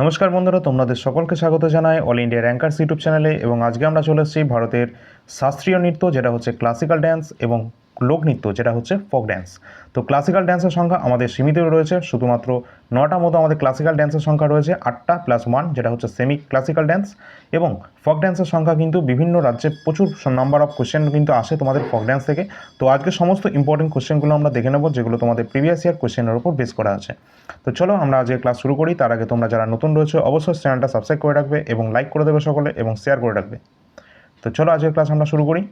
নমস্কার বন্ধুরা, তোমাদের সকলকে স্বাগত জানাই অল ইন্ডিয়া র্যাঙ্কার্স ইউটিউব চ্যানেলে এবং আজকে আমরা চলে এসেছি ভারতের শাস্ত্রীয় নৃত্য, যেটা হচ্ছে ক্লাসিক্যাল ড্যান্স এবং লোকনৃত্য যেটা হচ্ছে ফোক ড্যান্স তো ক্লাসিক্যাল ড্যান্সের সংখ্যা আমাদের সীমিত রয়েছে, শুধুমাত্র নটা মতো আমাদের ক্লাসিক্যাল ড্যান্সের সংখ্যা রয়েছে, আটটা প্লাস ওয়ান যেটা হচ্ছে সেমি ক্লাসিক্যাল ড্যান্স এবং ফক ড্যান্সের সংখ্যা কিন্তু বিভিন্ন রাজ্যে প্রচুর নাম্বার অফ কোশ্চেন কিন্তু আসে তোমাদের ফক ড্যান্স থেকে। তো আজকে সমস্ত ইম্পর্টেন্ট কোশ্চেনগুলো আমরা দেখে নেব, যেগুলো তোমাদের প্রিভিয়াস ইয়ার কোশ্চেনের উপর বেস করা আছে। তো চলো আমরা আজকে ক্লাস শুরু করি, তার আগে তোমরা যারা নতুন রয়েছে, অবশ্যই চ্যানেলটা সাবস্ক্রাইব করে রাখবে এবং লাইক করে দেবে সকলে এবং শেয়ার করে রাখবে। তো চলো আজকের ক্লাস আমরা শুরু করি।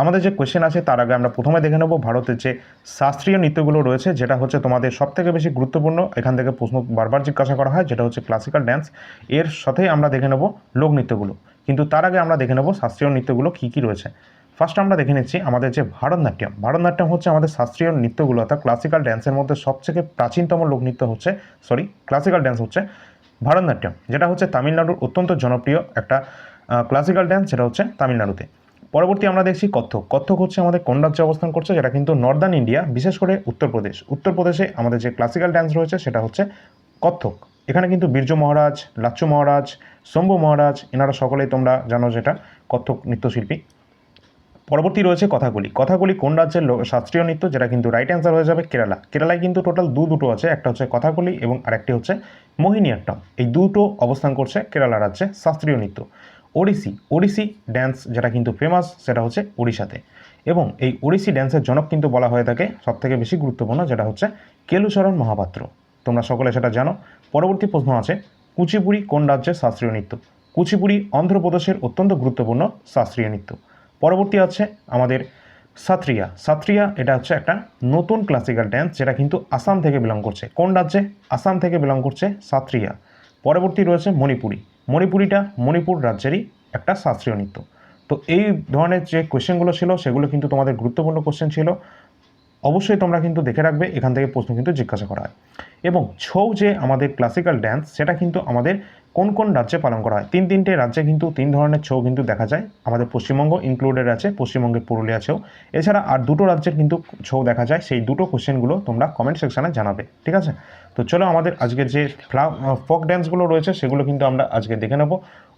আমাদের যে কোয়েশ্চেন আছে, তার আগে আমরা প্রথমে দেখে নেব ভারতের যে শাস্ত্রীয় নৃত্যগুলো রয়েছে, যেটা হচ্ছে তোমাদের সবথেকে বেশি গুরুত্বপূর্ণ। এখান থেকে প্রশ্ন বারবার জিজ্ঞাসা করা হয়, যেটা হচ্ছে ক্লাসিক্যাল ড্যান্স এর সাথেই আমরা দেখে নেব লোকনৃত্যগুলো কিন্তু তার আগে আমরা দেখে নেব শাস্ত্রীয় নৃত্যগুলো কী কী রয়েছে। ফার্স্ট আমরা দেখে নিচ্ছি আমাদের যে ভারতনাট্যম। ভারতনাট্যম হচ্ছে আমাদের শাস্ত্রীয় নৃত্যগুলো, অর্থাৎ ক্লাসিক্যাল ড্যান্সের মধ্যে সবথেকে প্রাচীনতম লোকনৃত্য হচ্ছে সরি ক্লাসিক্যাল ড্যান্স হচ্ছে ভারতনাট্যম, যেটা হচ্ছে তামিলনাড়ুর অত্যন্ত জনপ্রিয় একটা ক্লাসিক্যাল ড্যান্স সেটা হচ্ছে তামিলনাড়ুতে। পরবর্তী আমরা দেখছি কত্থক। কত্থক হচ্ছে আমাদের কোন রাজ্যে অবস্থান করছে, যেটা কিন্তু নর্দার্ন ইন্ডিয়া বিশেষ করে উত্তরপ্রদেশ উত্তরপ্রদেশে আমাদের যে ক্লাসিক্যাল ড্যান্স রয়েছে, সেটা হচ্ছে কত্থক। এখানে কিন্তু বীর্য মহারাজ লাচ্চু মহারাজ, শম্ভু মহারাজ, এনারা সকলেই তোমরা জানো যেটা কত্থক নৃত্যশিল্পী। পরবর্তী রয়েছে কথাগুলি কথাগুলি কোন রাজ্যের শাস্ত্রীয় নৃত্য, যেটা কিন্তু রাইট অ্যান্সার হয়ে যাবে কেরালা। কেরালায় কিন্তু টোটাল দু দুটো আছে, একটা হচ্ছে কথাগুলি এবং আরেকটি হচ্ছে মোহিনী মোহিনীয়াট্টম। এই দুটো অবস্থান করছে কেরালা রাজ্যে শাস্ত্রীয় নৃত্য। ওড়িশি ওড়িশি ড্যান্স যেটা কিন্তু ফেমাস সেটা হচ্ছে ওড়িশাতে। এবং এই ওড়িশি ড্যান্সের জনক কিন্তু বলা হয়ে থাকে সবথেকে বেশি গুরুত্বপূর্ণ, যেটা হচ্ছে কেলুচরণ মহাপাত্র। তোমরা সকলে সেটা জানো। পরবর্তী প্রশ্ন আছে, কুচিপুড়ি কোন রাজ্যের শাস্ত্রীয় নৃত্য? কুচিপুড়ি অন্ধ্রপ্রদেশের অত্যন্ত গুরুত্বপূর্ণ শাস্ত্রীয় নৃত্য। পরবর্তী আছে আমাদের সাত্রিয়া। সাত্রিয়া এটা হচ্ছে একটা নতুন ক্লাসিক্যাল ড্যান্স যেটা কিন্তু আসাম থেকে বিলং করছে। কোন রাজ্যে? আসাম থেকে বিলং করছে সাত্রিয়া। পরবর্তী রয়েছে মণিপুরি। মণিপুরিটা মণিপুর রাজ্যেরই একটা শাস্ত্রীয় নৃত্য। তো এই ধরনের যে কোয়েশ্চেনগুলো ছিল, সেগুলো কিন্তু তোমাদের গুরুত্বপূর্ণ কোশ্চেন ছিল। অবশ্যই তোমরা কিন্তু দেখে রাখবে, এখান থেকে প্রশ্ন কিন্তু জিজ্ঞাসা করা হয়। এবং ছৌ যে আমাদের ক্লাসিক্যাল ড্যান্স সেটা কিন্তু আমাদের কোন কোন রাজ্যে পালন করা হয়? তিন তিনটে রাজ্যে কিন্তু তিন ধরনের ছৌ কিন্তু দেখা যায়। আমাদের পশ্চিমবঙ্গ ইনক্লুডেড আছে পশ্চিমবঙ্গের পুরুলিয়া ছৌ। এছাড়া আর দুটো রাজ্যের কিন্তু ছৌ দেখা যায়। সেই দুটো কোশ্চেনগুলো তোমরা কমেন্ট সেকশানে জানাবে, ঠিক আছে? তো চলো আমাদের আজকের যে ফক ড্যান্সগুলো রয়েছে, সেগুলো কিন্তু আমরা আজকে দেখে নেব।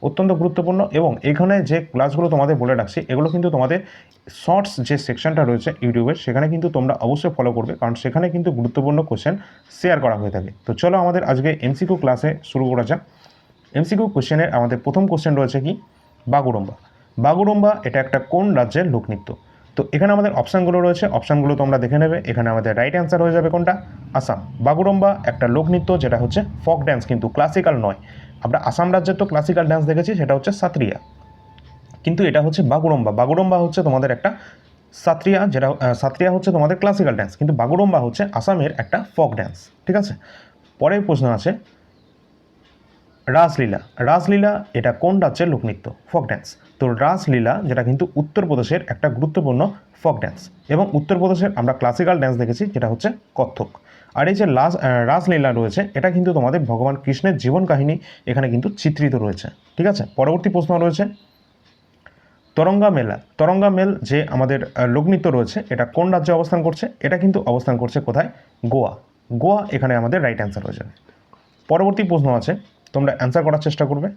অত্যন্ত গুরুত্বপূর্ণ এবং এখানে যে ক্লাসগুলো তোমাদের বলে রাখছি, এগুলো কিন্তু তোমাদের শর্টস যে সেকশনটা রয়েছে ইউটিউবের সেখানে কিন্তু তোমরা অবশ্যই ফলো করবে, কারণ সেখানে কিন্তু গুরুত্বপূর্ণ কোশ্চেন শেয়ার করা হয়ে থাকে। তো চলো আমাদের আজকে এমসিকিউ ক্লাসে শুরু করা যাক। এমসিকিউ কোশ্চেনের আমাদের প্রথম কোশ্চেন রয়েছে কি? বাগুড়ম্বা। বাগুড়ম্বা এটা একটা কোন রাজ্যের লোকনৃত্য? তো এখানে আমাদের অপশানগুলো রয়েছে। অপশানগুলো তোমরা দেখে নেবে। এখানে আমাদের রাইট অ্যান্সার হয়ে যাবে কোনটা? আসাম। বাগুরম্বা একটা লোকনৃত্য যেটা হচ্ছে ফক ড্যান্স কিন্তু ক্লাসিক্যাল নয়। আমরা আসাম রাজ্যের তো ক্লাসিক্যাল ড্যান্স দেখেছি, সেটা হচ্ছে সাত্রিয়া। কিন্তু এটা হচ্ছে বাগুরম্বা বাগুরম্বা হচ্ছে তোমাদের একটা সাত্রিয়া, যেটা সাত্রিয়া হচ্ছে তোমাদের ক্লাসিক্যাল ড্যান্স কিন্তু বাগুরম্বা হচ্ছে আসামের একটা ফক ড্যান্স ঠিক আছে? পরের প্রশ্ন আছে, রাসলীলা। রাসলীলা এটা কোন রাজ্যের লোকনৃত্য ফক ড্যান্স তো রাসলীলা, যেটা কিন্তু উত্তরপ্রদেশের একটা গুরুত্বপূর্ণ ফক ড্যান্স এবং উত্তরপ্রদেশের আমরা ক্লাসিক্যাল ড্যান্স দেখেছি, যেটা হচ্ছে কত্থক। আর এই যে লাস রাসলীলা রয়েছে, এটা কিন্তু তোমাদের ভগবান কৃষ্ণের জীবন কাহিনী এখানে কিন্তু চিত্রিত রয়েছে। ঠিক আছে? পরবর্তী প্রশ্ন রয়েছে, তরঙ্গা মেলা। তরঙ্গা মেল যে আমাদের লোকনৃত্য রয়েছে, এটা কোন রাজ্যে অবস্থান করছে? এটা কিন্তু অবস্থান করছে কোথায়? গোয়া। গোয়া এখানে আমাদের রাইট অ্যান্সার হয়ে যাবে। পরবর্তী প্রশ্ন আছে, তোমরা অ্যান্সার করার চেষ্টা করবে।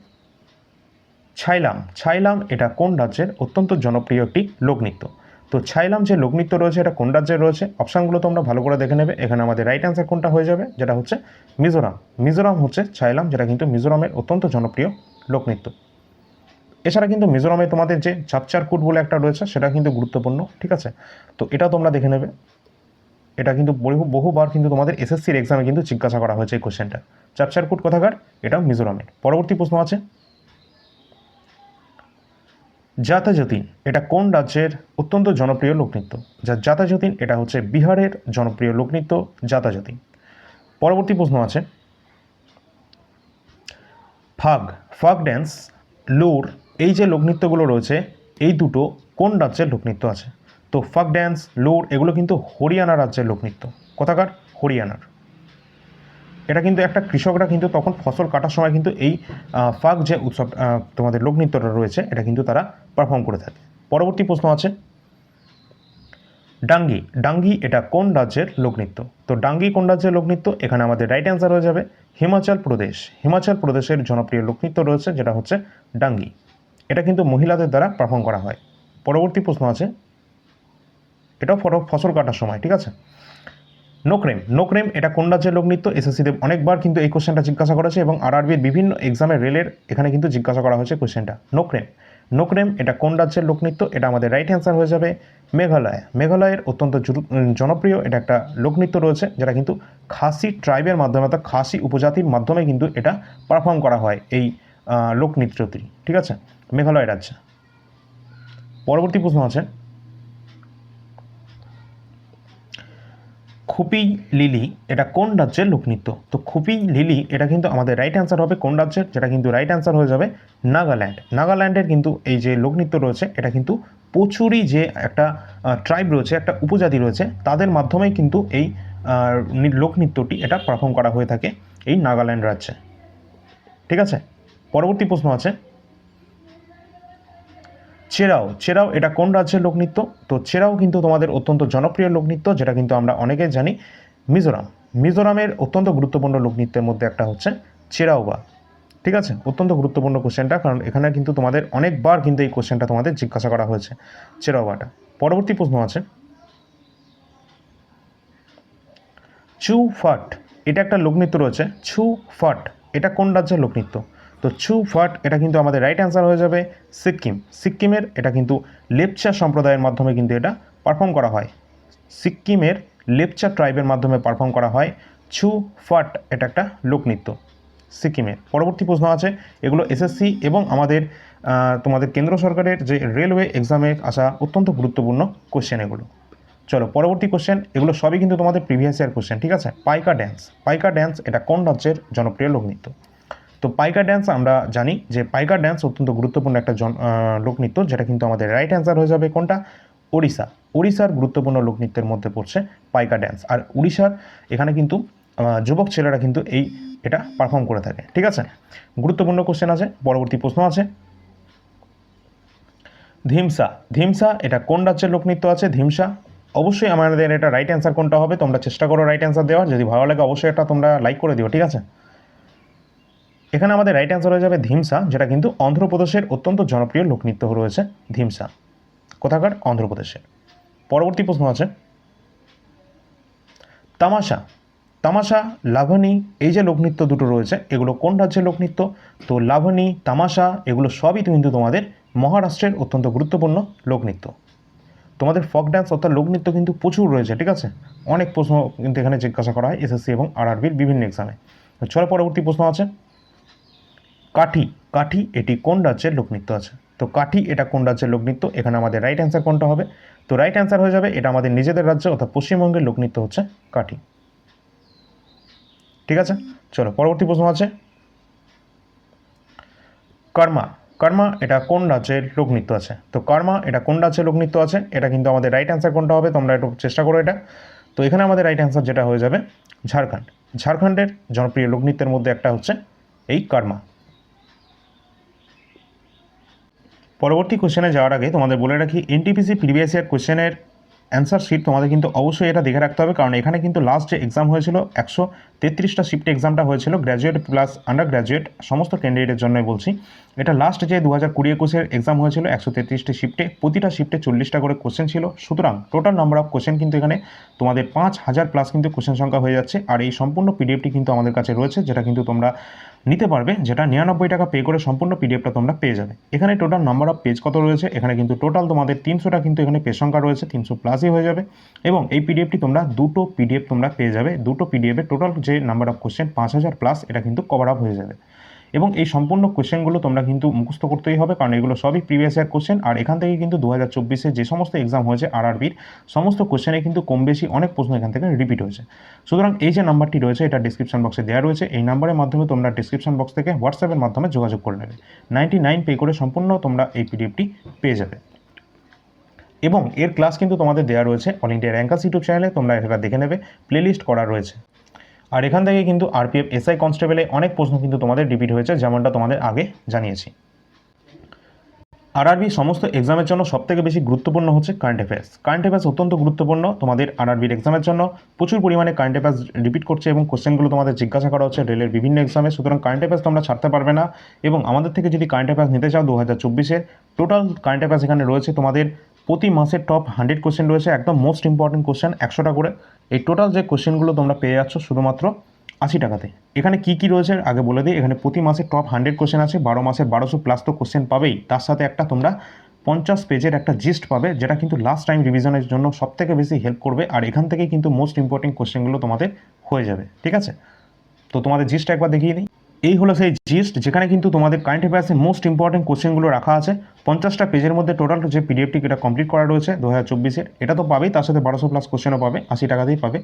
ছাইলাম ছাইলাম এটা কোন রাজ্যের অত্যন্ত জনপ্রিয় একটি লোকনৃত্য? তো ছাইলাম যে লোকনৃত্য রয়েছে এটা কোন রাজ্যের রয়েছে? অপশানগুলো তোমরা ভালো করে দেখে নেবে। এখানে আমাদের রাইট অ্যান্সার কোনটা হয়ে যাবে? যেটা হচ্ছে মিজোরাম। মিজোরাম হচ্ছে ছাইলাম, যেটা কিন্তু মিজোরামের অত্যন্ত জনপ্রিয় লোকনৃত্য। এছাড়া কিন্তু মিজোরামে তোমাদের যে চাপচারকুট বলে একটা রয়েছে, সেটা কিন্তু গুরুত্বপূর্ণ, ঠিক আছে? তো এটা তোমরা দেখে নেবে। এটা কিন্তু বহু, বহুবার কিন্তু তোমাদের এসএসসির এক্সামে কিন্তু জিজ্ঞাসা করা হয়েছে এই কোশ্চেনটা চাপচারকুট কথাকার? এটা মিজোরামের পরবর্তী প্রশ্ন আছে। জাতাযতীন, এটা কোন রাজ্যের অত্যন্ত জনপ্রিয় লোকনৃত্য? যা জাতাযতীন, এটা হচ্ছে বিহারের জনপ্রিয় লোকনৃত্য জাতাযতীন। পরবর্তী প্রশ্ন আছে। ফাগ ফাগ ড্যান্স, লোর, এই যে লোকনৃত্যগুলো রয়েছে, এই দুটো কোন রাজ্যের লোকনৃত্য আছে? তো ফাগ ড্যান্স, লোর, এগুলো কিন্তু হরিয়ানা রাজ্যের লোকনৃত্য। কোথাকার? হরিয়ানার। এটা কিন্তু একটা কৃষকরা কিন্তু তখন ফসল কাটার সময় কিন্তু এই ফাক যে উৎসব তোমাদের লোকনৃত্যটা রয়েছে, এটা কিন্তু তারা পারফর্ম করে থাকে। পরবর্তী প্রশ্ন আছে। ডাঙ্গি ডাঙ্গি এটা কোন রাজ্যের লোকনৃত্য? তো ডাঙ্গি কোন রাজ্যের লোকনৃত্য? এখানে আমাদের রাইট অ্যান্সার হয়ে যাবে, হিমাচল প্রদেশ। হিমাচল প্রদেশের জনপ্রিয় লোকনৃত্য রয়েছে, যেটা হচ্ছে ডাঙ্গি। এটা কিন্তু মহিলাদের দ্বারা পারফর্ম করা হয়। পরবর্তী প্রশ্ন আছে। এটাও ফটো, ফসল কাটার সময়, ঠিক আছে? নোক্রেম নোক্রেম এটা কোন রাজ্যের লোকনৃত্য? এসএসসিতে অনেকবার কিন্তু এই কোশ্চেনটা জিজ্ঞাসা করেছে এবং আরআরবির বিভিন্ন এক্সামের রেলের এখানে কিন্তু জিজ্ঞাসা করা হয়েছে কোশ্চেনটা নোক্রেম নোক্রেম এটা কোন রাজ্যের লোকনৃত্য? এটা আমাদের রাইট অ্যান্সার হয়ে যাবে মেঘালয়। মেঘালয়ের অত্যন্ত জনপ্রিয় এটা একটা লোকনৃত্য রয়েছে যেটা কিন্তু খাসি ট্রাইবের মাধ্যমে অর্থাৎ খাসি উপজাতির মাধ্যমে কিন্তু এটা পারফর্ম করা হয় এই লোকনৃত্যটি। ঠিক আছে? মেঘালয় রাজ্যে। পরবর্তী প্রশ্ন আছে। খুপি লিলি, এটা কোন রাজ্যের লোকনৃত্য? তো খুপি লিলি, এটা কিন্তু আমাদের রাইট অ্যান্সার হবে কোন রাজ্যের? যেটা কিন্তু রাইট অ্যান্সার হয়ে যাবে নাগাল্যান্ড। নাগাল্যান্ডের কিন্তু এই যে লোকনৃত্য রয়েছে, এটা কিন্তু প্রচুরই যে একটা ট্রাইব রয়েছে, একটা উপজাতি রয়েছে, তাদের মাধ্যমেই কিন্তু এই লোকনৃত্যটি এটা পারফর্ম করা হয়ে থাকে এই নাগাল্যান্ড রাজ্যে। ঠিক আছে? পরবর্তী প্রশ্ন আছে। চেরাও চেরাও এটা কোন রাজ্যের লোকনৃত্য? তো চেরাও কিন্তু তোমাদের অত্যন্ত জনপ্রিয় লোকনৃত্য, যেটা কিন্তু আমরা অনেকে জানি, মিজোরাম। মিজোরামের অত্যন্ত গুরুত্বপূর্ণ লোকনৃত্যের মধ্যে একটা হচ্ছে চেরাওবা ঠিক আছে? অত্যন্ত গুরুত্বপূর্ণ কোশ্চেনটা কারণ এখানে কিন্তু তোমাদের অনেকবার কিন্তু এই কোশ্চেনটা তোমাদের জিজ্ঞাসা করা হয়েছে চেরাওবাটা পরবর্তী প্রশ্ন আছে। চু ফাট এটা একটা লোকনৃত্য রয়েছে ছু ফাট এটা কোন রাজ্যের লোকনৃত্য? তো ছু ফাট, এটা কিন্তু আমাদের রাইট অ্যান্সার হয়ে যাবে সিক্কিম সিক্কিমের এটা কিন্তু লেপচা সম্প্রদায়ের মাধ্যমে কিন্তু এটা পারফর্ম করা হয়। সিক্কিমের লেপচা ট্রাইবের মাধ্যমে পারফর্ম করা হয় ছু ফাট, এটা একটা লোকনৃত্য সিকিমের। পরবর্তী প্রশ্ন আছে, এগুলো এসএসসি এবং আমাদের তোমাদের কেন্দ্র সরকারের যে রেলওয়ে এক্সামে আসা অত্যন্ত গুরুত্বপূর্ণ কোশ্চেন এগুলো। চলো, পরবর্তী কোশ্চেন এগুলো সবই কিন্তু তোমাদের প্রিভিয়াস ইয়ার কোশ্চেন ঠিক আছে? পাইকা ড্যান্স পাইকা ড্যান্স এটা কোন রাজ্যের জনপ্রিয় লোকনৃত্য? তো পাইকা ড্যান্স আমরা জানি যে পাইকা ড্যান্স অত্যন্ত গুরুত্বপূর্ণ একটা জন লোকনৃত্য, যেটা কিন্তু আমাদের রাইট অ্যান্সার হয়ে যাবে কোনটা? ওড়িশা। ওড়িশার গুরুত্বপূর্ণ লোকনৃত্যের মধ্যে পড়ছে পাইকা ড্যান্স আর উড়িষ্যার এখানে কিন্তু যুবক ছেলেরা কিন্তু এই, এটা পারফর্ম করে থাকে। ঠিক আছে? গুরুত্বপূর্ণ কোশ্চেন আছে, পরবর্তী প্রশ্ন আছে। ধিমসা। ধিমসা, এটা কোন রাজ্যের লোকনৃত্য আছে? ধিমসা। অবশ্যই আমাদের এটা রাইট অ্যান্সার কোনটা হবে? তোমরা চেষ্টা করো রাইট অ্যান্সার দেওয়ার। যদি ভালো লাগে অবশ্যই এটা তোমরা লাইক করে দিও। ঠিক আছে? এখানে আমাদের রাইট অ্যান্সার হয়ে যাবে ধিমসা, যেটা কিন্তু অন্ধ্রপ্রদেশের অত্যন্ত জনপ্রিয় লোকনৃত্য রয়েছে ধিমসা। কোথাকার? অন্ধ্রপ্রদেশের। পরবর্তী প্রশ্ন আছে। তামাশা। তামাশা লাভনী এই যে লোকনৃত্য দুটো রয়েছে, এগুলো কোন রাজ্যের লোকনৃত্য? তো লাভনী তামাশা, এগুলো সবই কিন্তু তোমাদের মহারাষ্ট্রের অত্যন্ত গুরুত্বপূর্ণ লোকনৃত্য। তোমাদের ফক ডান্স অর্থাৎ লোকনৃত্য কিন্তু প্রচুর রয়েছে, ঠিক আছে? অনেক প্রশ্ন কিন্তু এখানে জিজ্ঞাসা করা হয় এসএসসি এবং আরআরবির বিভিন্ন এক্সামে চলো পরবর্তী প্রশ্ন আছে। কাঠি কাঠি এটি কোন রাজ্যের লোকনৃত্য আছে? তো কাঠি এটা কোন রাজ্যের লোকনৃত্য? এখানে আমাদের রাইট অ্যান্সার কোনটা হবে? তো রাইট অ্যান্সার হয়ে যাবে, এটা আমাদের নিজেদের রাজ্য অর্থাৎ পশ্চিমবঙ্গের লোকনৃত্য হচ্ছে কাঠি। ঠিক আছে? চলো, পরবর্তী প্রশ্ন আছে। কর্মা কর্মা এটা কোন রাজ্যের লোকনৃত্য আছে? তো কর্মা এটা কোন রাজ্যের লোকনৃত্য আছে? এটা কিন্তু আমাদের রাইট অ্যান্সার কোনটা হবে? তোমরা একটু চেষ্টা করো এটা। তো এখানে আমাদের রাইট অ্যান্সার যেটা হয়ে যাবে, ঝাড়খণ্ড। ঝাড়খণ্ডের জনপ্রিয় লোকনৃত্যের মধ্যে একটা হচ্ছে এই কর্মা। পরবর্তী কোশ্চেনে যাওয়ার আগে তোমাদের বলে রাখি এনটিপিসি প্রিভিয়াস ইয়ার কোশ্চেনের অ্যান্সার শিট তোমাদের কিন্তু অবশ্যই এটা দেখে রাখতে হবে, কারণ এখানে কিন্তু লাস্ট যে এক্সাম হয়েছিল, একশো তেত্রিশটা শিফটে এক্সামটা হয়েছিল গ্র্যাজুয়েট প্লাস আন্ডার গ্র্যাজুয়েট সমস্ত ক্যান্ডিডেটের জন্যই বলছি। এটা লাস্ট যে দু হাজার কুড়ি একুশের এক্সাম হয়েছিল, একশো তেত্রিশটি শিফটে প্রতিটা শিফটে চল্লিশটা করে কোশ্চেন ছিল। সুতরাং টোটাল নাম্বার অফ কোশ্চেন কিন্তু এখানে তোমাদের পাঁচ হাজার প্লাস কিন্তু কোশ্চেন সংখ্যা হয়ে যাচ্ছে, আর এই সম্পূর্ণ পিডিএফটি কিন্তু আমাদের কাছে রয়েছে, যেটা কিন্তু তোমরা নিতে পারবে, যেটা নিরানব্বই টাকা পে করে সম্পূর্ণ পিডিএফটা তোমরা পেয়ে যাবে। এখানে টোটাল নাম্বার অফ পেজ কত রয়েছে? এখানে কিন্তু টোটাল তোমাদের তিনশোটা কিন্তু এখানে পেজ সংখ্যা রয়েছে, তিনশো প্লাসই হয়ে যাবে। এবং এই পিডিএফটি তোমরা দুটো পিডিএফ তোমরা পেয়ে যাবে। দুটো পিডিএফে টোটাল যে নাম্বার অফ কোশ্চেন পাঁচ হাজার প্লাস এটা কিন্তু কভার আপ হয়ে যাবে। এবং এই সম্পূর্ণ কোশ্চেনগুলো তোমরা কিন্তু মুখস্থ করতেই হবে, কারণ এগুলো সবই প্রিভিয়াস ইয়ার কোশ্চেন আর এখান থেকে কিন্তু দু হাজার চব্বিশে যে সমস্ত এক্সাম হয়েছে আরআরবির সমস্ত কোশ্চেনে কিন্তু কম বেশি অনেক প্রশ্ন এখান থেকে রিপিট হয়েছে। সুতরাং এই যে নাম্বারটি রয়েছে, এটা ডিসক্রিপশন বক্সে দেওয়া রয়েছে। এই নাম্বারের মাধ্যমে তোমরা ডিসক্রিপশন বক্স থেকে হোয়াটসঅ্যাপের মাধ্যমে যোগাযোগ করে নেবে। নাইনটি নাইন পে করে সম্পূর্ণ তোমরা এই পিডিএফটি পেয়ে যাবে। এবং এর ক্লাস কিন্তু তোমাদের দেওয়া রয়েছে অল ইন্ডিয়া র্যাঙ্কাস ইউটিউব চ্যানেলে তোমরা এটা দেখে নেবে। প্লেলিস্ট করা রয়েছে। আর এখান থেকে কিন্তু আরপিএফ এসআই কনস্টেবলে অনেক প্রশ্ন কিন্তু তোমাদের রিপিট হয়েছে, যেমনটা তোমাদের আগে জানিয়েছি। আরআরবি সমস্ত এক্সামের জন্য সবথেকে বেশি গুরুত্বপূর্ণ হচ্ছে কারেন্ট অ্যাফেয়ার্স কারেন্ট অ্যাফেয়ার্স অত্যন্ত গুরুত্বপূর্ণ তোমাদের আরআরবির এক্সামের জন্য। প্রচুর পরিমাণে কারেন্ট অ্যাফেয়ার্স রিপিট করছে এবং কোশ্চেনগুলো তোমাদের জিজ্ঞাসা করা হচ্ছে রেলের বিভিন্ন এক্সামে সুতরাং কারেন্ট অ্যাফেয়ার্স তোমরা ছাড়তে পারবে না এবং আমাদের থেকে যদি কারেন্ট অ্যাফেয়ার্স নিতে চাও দু হাজার চব্বিশের টোটাল কারেন্ট অ্যাফেয়ার্স এখানে রয়েছে তোমাদের প্রতি মাসের টপ হান্ড্রেড কোশ্চেন রয়েছে, একদম মোস্ট ইম্পর্টেন্ট কোশ্চেন একশোটা করে। এই টোটাল যে কোশ্চেনগুলো তোমরা পেয়ে যাচ্ছ শুধুমাত্র আশি টাকাতে। এখানে কি কি রয়েছে আগে বলে দিই। এখানে প্রতি মাসে টপ হান্ড্রেড কোশ্চেন আছে, বারো মাসে বারোশো প্লাস তো কোশ্চেন পাবেই। তার সাথে একটা তোমরা পঞ্চাশ পেজের একটা জিস্ট পাবে, যেটা কিন্তু লাস্ট টাইম রিভিশনের জন্য সবথেকে বেশি হেল্প করবে। আর এখান থেকে কিন্তু মোস্ট ইম্পর্টেন্ট কোশ্চেনগুলো তোমাদের হয়ে যাবে। ঠিক আছে? তো তোমাদের জিস্ট একবার দেখিয়ে দিই। এই হলো সেই জিস্ট যেখানে কিন্তু তোমাদের কারেন্ট অ্যাফেয়ার্সে মোস্ট ইম্পর্টেন্ট কোশ্চেনগুলো রাখা আছে। পঞ্চাশটা পেজের মধ্যে টোটাল যে পিডিএফটি এটা কমপ্লিট করা রয়েছে দু হাজার চব্বিশে এটা তো পাবেই, তার সাথে বারোশো প্লাস কোশ্চেনও পাবে, আশি টাকাতেই পাবে।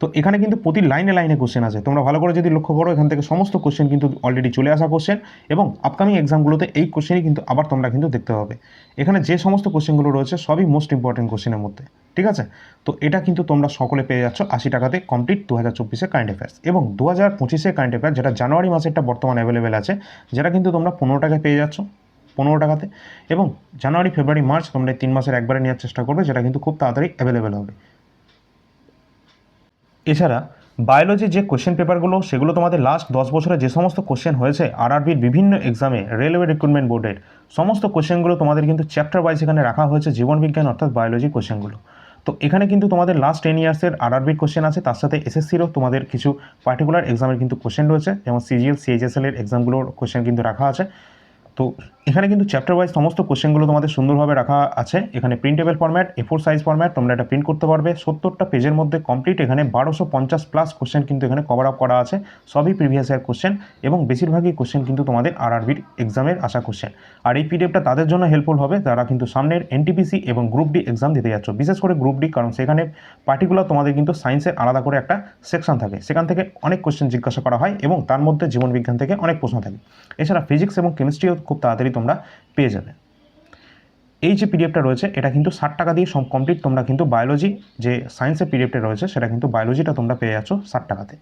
তো এখানে কিন্তু প্রতি লাইনে লাইনে কোশ্চেন আছে। তোমরা ভালো করে যদি লক্ষ্য করো, এখান থেকে সমস্ত কোশ্চেন কিন্তু অলরেডি চলে আসা কোশ্চেন এবং আপকামিং এক্সামগুলোতে এই কোশ্চেনই কিন্তু আবার তোমরা কিন্তু দেখতে পাবে। এখানে যে সমস্ত কোশ্চেনগুলো রয়েছে সবই মোস্ট ইম্পর্টেন্ট কোশ্চেনের মধ্যে, ঠিক আছে? তো এটা কিন্তু তোমরা সকলে পেয়ে যাচ্ছ আশি টাকাতে কমপ্লিট দু হাজার চব্বিশে কারেন্ট অ্যাফেয়ার্স এবং দু হাজার পঁচিশে কারেন্ট অ্যাফেয়ার্স যেটা জানুয়ারি মাসেরটা বর্তমান অ্যাভেলেবেল আছে, যেটা কিন্তু তোমরা পনেরো টাকায় পেয়ে যাচ্ছ, পনেরো টাকাতে। এবং জানুয়ারি, ফেব্রুয়ারি, মার্চ তোমরা তিন মাসের একবারে নেওয়ার চেষ্টা করবে, যেটা কিন্তু খুব তাড়াতাড়ি অ্যাভেলেবেল হবে। এছাড়া বায়োলজির যে কোশ্চেন পেপারগুলো সেগুলো তোমাদের লাস্ট দশ বছরে যে সমস্ত কোশ্চেন হয়েছে আরআরবির বিভিন্ন এক্সামে রেলওয়ে রিক্রুটমেন্ট বোর্ডের সমস্ত কোশ্চেনগুলো তোমাদের কিন্তু চ্যাপ্টার ওয়াইজ এখানে রাখা হয়েছে জীবনবিজ্ঞান অর্থাৎ বায়োলজি কোশ্চেনগুলো তো এখানে কিন্তু তোমাদের লাস্ট টেন ইয়ার্সের আরআরবির কোশ্চেন আছে, তার সাথে এসএসসিরও তোমাদের কিছু পার্টিকুলার এক্সামের কিন্তু কোশ্চেন রয়েছে, যেমন সিজিএল সিএইচএসএল এর এক্সামগুলোর কোশ্চেন কিন্তু রাখা আছে। তো এখানে কিন্তু চ্যাপ্টার ওয়াইজ সমস্ত কোশ্চেনগুলো তোমাদের সুন্দরভাবে রাখা আছে। এখানে printable format A four size format তোমরা এটা প্রিন্ট করতে পারবে। সত্তরটা পেজের মধ্যে কমপ্লিট এখানে বারোশো পঞ্চাশ প্লাস কোশ্চেন কিন্তু এখানে কভার আপ করা আছে। সবই প্রিভিয়াস ইয়ার কোশ্চেন এবং বেশিরভাগই কোশ্চেন কিন্তু তোমাদের আর আরআরবির এক্সামের আসা কোশ্চেন আর এই পিডিএফটা তাদের জন্য হেল্পফুল হবে। যারা কিন্তু সামনের এনটিপিসি এবং গ্রুপ ডি এক্সাম দিতে যাচ্ছ। বিশেষ করে গ্রুপ ডি কারণ সেখানে পার্টিকুলার তোমাদের কিন্তু সায়েন্সের আলাদা করে একটা সেকশন থাকে। সেখান থেকে অনেক কোশ্চেন জিজ্ঞাসা করা হয় এবং তার মধ্যে জীবনবিজ্ঞান থেকে অনেক প্রশ্ন থাকে। এছাড়া ফিজিক্স এবং কেমিস্ট্রিও খুব তাড়াতাড়ি তোমরা পেয়ে যাবে। এই যে পিডিএফটা রয়েছে, এটা কিন্তু ষাট টাকা দিয়ে কমপ্লিট তোমরা কিন্তু বায়োলজি যে সায়েন্সের পিডিএফটা রয়েছে, সেটা কিন্তু বায়োলজিটা তোমরা পেয়ে যাচ্ছ ষাট টাকাতে।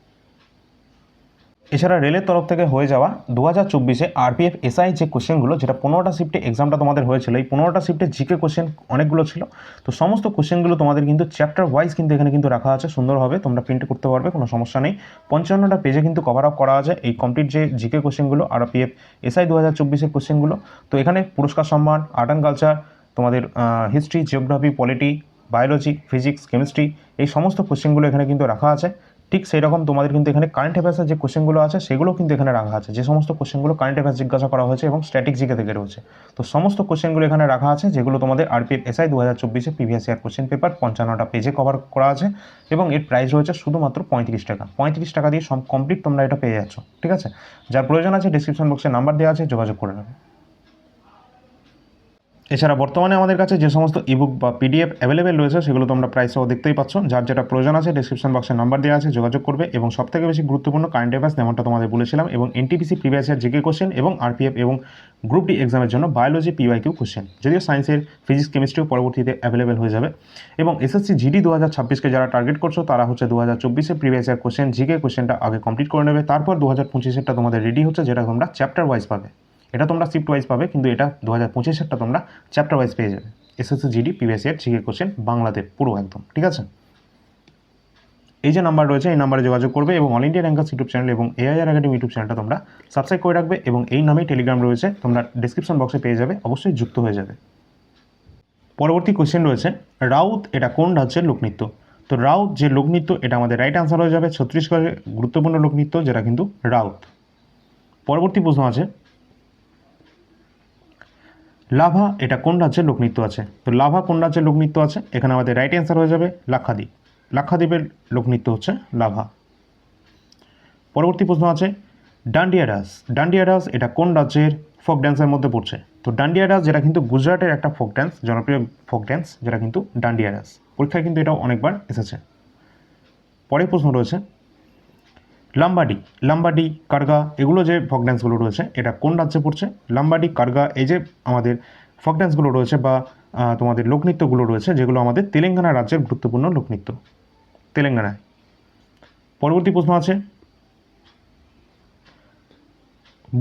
এছাড়া রেলের তরফ থেকে হয়ে যাওয়া দু হাজার চব্বিশে আরপিএফ এসআই যে কোশ্চেনগুলো, যেটা পনেরোটা শিফটে এক্সামটা তোমাদের হয়েছিল, এই পনেরোটা শিফটে জিকে কোশ্চেন অনেকগুলো ছিল। তো সমস্ত কোশ্চেনগুলো তোমাদের কিন্তু চ্যাপ্টার ওয়াইজ কিন্তু এখানে কিন্তু রাখা আছে, সুন্দরভাবে তোমরা প্রিন্ট করতে পারবে, কোনো সমস্যা নেই। পঞ্চান্নটা পেজে কিন্তু কভার আপ করা আছে এই কমপ্লিট যে জিকে কোশ্চেনগুলো, আরপিএফ এসআই দু হাজার চব্বিশের কোশ্চেনগুলো। তো এখানে পুরস্কার সম্মান আর্ট অ্যান্ড কালচার তোমাদের history geography polity biology physics chemistry এই সমস্ত কোশ্চেনগুলো এখানে কিন্তু রাখা আছে। ঠিক সেই রকম তোমাদের কিন্তু এখানে কারেন্ট অ্যাফেয়ার্সের যে কোশ্চেনগুলো আছে, সেগুলো কিন্তু এখানে রাখা আছে। যে সমস্ত কোশ্চেনগুলো কারেন্ট অ্যাফেয়ার্স জিজ্ঞাসা করা হয়েছে এবং স্ট্যাটিক জিকে থেকে রয়েছে। তো সমস্ত কোশ্চেনগুলো এখানে রাখা আছে, যেগুলো তোমাদের আরপিএফ এসআই দু হাজার চব্বিশে প্রিভিয়াস ইয়ার কোশ্চেন পেপার পঞ্চান্নটা পেজে কভার করা আছে এবং এর প্রাইস রয়েছে শুধুমাত্র পঁয়ত্রিশ টাকা। পঁয়ত্রিশ টাকা দিয়ে সব কমপ্লিট তোমরা এটা পেয়ে যাচ্ছ, ঠিক আছে? যার প্রয়োজন আছে ডিসক্রিপশন বক্সে নাম্বার দেওয়া আছে, যোগাযোগ করে নেবে। এছাড়া বর্তমানে আমাদের কাছে যে সমস্ত ইবুক বা পিডিএফ অ্যাভেলেবেল রয়েছে, সেগুলো তোমরা প্রাইসও দেখতেই পাচ্ছ। যার যেটা প্রয়োজন আছে ডিসক্রিপশন বক্সে নাম্বার দেওয়া আছে, যোগাযোগ করবে এবং সবথেকে বেশি গুরুত্বপূর্ণ কারেন্ট অ্যাফেয়ার্স যেমনটা তোমাদের বলেছিলাম এবং NTPC previous year GK question এবং আরপিএফ এবং গ্রুপ ডি এক্সামের জন্য বায়োলজি পিওয়াইকিউ কোশ্চেন যদিও সায়েন্সের ফিজিক্স কেমিস্ট্রিও পরবর্তীতে অ্যাভেলেবেল হয়ে যাবে। এবং এসএসসি জিডি দু হাজার ছাব্বিশকে যারা টার্গেট করছ, তারা হচ্ছে দু হাজার চব্বিশে প্রিভিয়াস ইয়ার কোশ্চেন জিকে কোশ্চেনটা আগে কমপ্লিট করে নেবে। তারপর দু হাজার পঁচিশেরটা তোমাদের রেডি হচ্ছে, যেটা তোমরা চ্যাপ্টার ওয়াইজ পাবে। এটা তোমরা শিফট ওয়াইজ পাবে, কিন্তু এটা দু হাজার পঁচিশেরটা তোমরা চ্যাপ্টার ওয়াইজ পেয়ে যাবে। SSC GD previous year GK question বাংলাতে পুরো একদম, ঠিক আছে? এই যে নাম্বার রয়েছে, এই নাম্বারে যোগাযোগ করবে এবং all India rankers YouTube channel এবং এআইআর একাডেমি ইউটিউব চ্যানেলটা তোমরা সাবস্ক্রাইব করে রাখবে এবং এই নামেই টেলিগ্রাম রয়েছে, তোমরা ডিসক্রিপশন বক্সে পেয়ে যাবে, অবশ্যই যুক্ত হয়ে যাবে। পরবর্তী কোশ্চেন রয়েছে, রাউত এটা কোন রাজ্যের লোকনৃত্য তো রাউত যে লোকনৃত্য এটা আমাদের রাইট আনসার হয়ে যাবে, ছত্তিশগড়ের গুরুত্বপূর্ণ লোকনৃত্য যেটা কিন্তু রাউত। পরবর্তী প্রশ্ন আছে লাভা, এটা কোন রাজ্যের লোকনৃত্য আছে? তো লাভা কোন রাজ্যের লোকনৃত্য আছে? এখানে আমাদের রাইট অ্যান্সার হয়ে যাবে লাক্ষাদ্বীপ। লাক্ষাদ্বীপের লোকনৃত্য হচ্ছে লাভা। পরবর্তী প্রশ্ন আছে, ডান্ডিয়া ডান্স ডান্ডিয়া ডান্স এটা কোন রাজ্যের ফোক ড্যান্সের মধ্যে পড়ছে? তো ডান্ডিয়া ডান্স যেটা কিন্তু গুজরাটের একটা ফোক ড্যান্স জনপ্রিয় ফোক ড্যান্স যেটা কিন্তু ডান্ডিয়া ডান্স পরীক্ষায় কিন্তু এটাও অনেকবার এসেছে। পরের প্রশ্ন রয়েছে লাম্বাডি লাম্বাডি, কার্গা এগুলো যে ফক ড্যান্সগুলো রয়েছে, এটা কোন রাজ্যে পড়ছে? লাম্বাডি, কার্গা এই যে আমাদের ফক ড্যান্সগুলো রয়েছে বা তোমাদের লোকনৃত্যগুলো রয়েছে, যেগুলো আমাদের তেলেঙ্গানা রাজ্যের গুরুত্বপূর্ণ লোকনৃত্য তেলেঙ্গানায়। পরবর্তী প্রশ্ন আছে।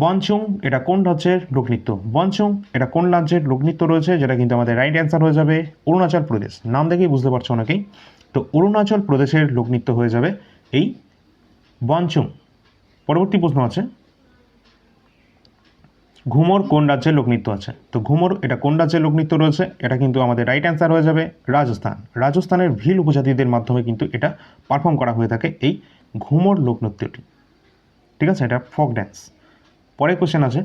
বনচুং, এটা কোন রাজ্যের লোকনৃত্য বনচুং, এটা কোন রাজ্যের লোকনৃত্য রয়েছে? যেটা কিন্তু আমাদের রাইট অ্যান্সার হয়ে যাবে অরুণাচল প্রদেশ। নাম দেখেই বুঝতে পারছ অনেকেই। তো অরুণাচল প্রদেশের লোকনৃত্য হয়ে যাবে এই বনচুং পরবর্তী প্রশ্ন আছে। ঘুমর কোন রাজ্যের লোকনৃত্য আছে? তো ঘুমর এটা কোন রাজ্যের লোকনৃত্য রয়েছে? এটা কিন্তু আমাদের রাইট অ্যান্সার হয়ে যাবে রাজস্থান। রাজস্থানের ভিল উপজাতিদের মাধ্যমে কিন্তু এটা পারফর্ম করা হয়ে থাকে এই ঘুমর লোকনৃত্যটি। ঠিক আছে? এটা ফক ড্যান্স পরের কোশ্চেন আছে।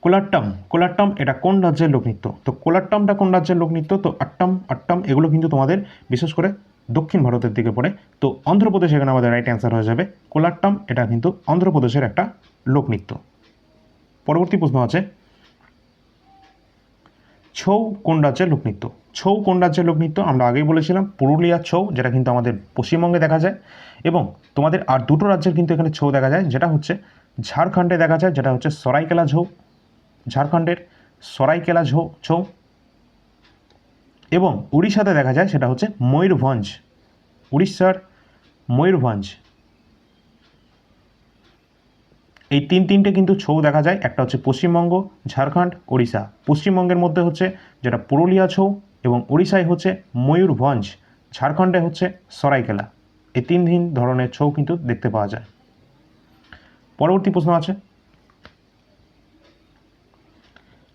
কোলাট্টাম। কোলাট্টাম এটা কোন রাজ্যের লোকনৃত্য? তো কোলাট্টামটা কোন রাজ্যের লোকনৃত্য? তো আট্টাম আট্টাম এগুলো কিন্তু তোমাদের বিশেষ করে দক্ষিণ ভারতের দিকে পড়ে। তো অন্ধ্রপ্রদেশ এখানে আমাদের রাইট অ্যান্সার হয়ে যাবে। কোলাট্টাম, এটা কিন্তু অন্ধ্রপ্রদেশের একটা লোকনৃত্য। পরবর্তী প্রশ্ন আছে। ছৌ কোন রাজ্যের লোকনৃত্য? ছৌ কোন রাজ্যের লোকনৃত্য? আমরা আগেই বলেছিলাম পুরুলিয়ার ছৌ, যেটা কিন্তু আমাদের পশ্চিমবঙ্গে দেখা যায়। এবং তোমাদের আর দুটো রাজ্যের কিন্তু এখানে ছৌ দেখা যায়, যেটা হচ্ছে ঝাড়খণ্ডে দেখা যায়, যেটা হচ্ছে সরাইকেলা ছৌ। ঝাড়খণ্ডের সরাইকেলা ঝৌ, ছৌ। এবং উড়িষ্যাতে দেখা যায় সেটা হচ্ছে ময়ূরভঞ্জ। উড়িষ্যার ময়ূরভঞ্জ। এই তিন তিনটে কিন্তু ছৌ দেখা যায়। একটা হচ্ছে পশ্চিমবঙ্গ, ঝাড়খণ্ড, ওড়িশা। পশ্চিমবঙ্গের মধ্যে হচ্ছে যেটা পুরুলিয়া ছৌ এবং ওড়িশায় হচ্ছে ময়ূরভঞ্জ। ঝাড়খণ্ডে হচ্ছে সরাইকেলা। এই তিন তিন ধরনের ছৌ কিন্তু দেখতে পাওয়া যায়। পরবর্তী প্রশ্ন আছে।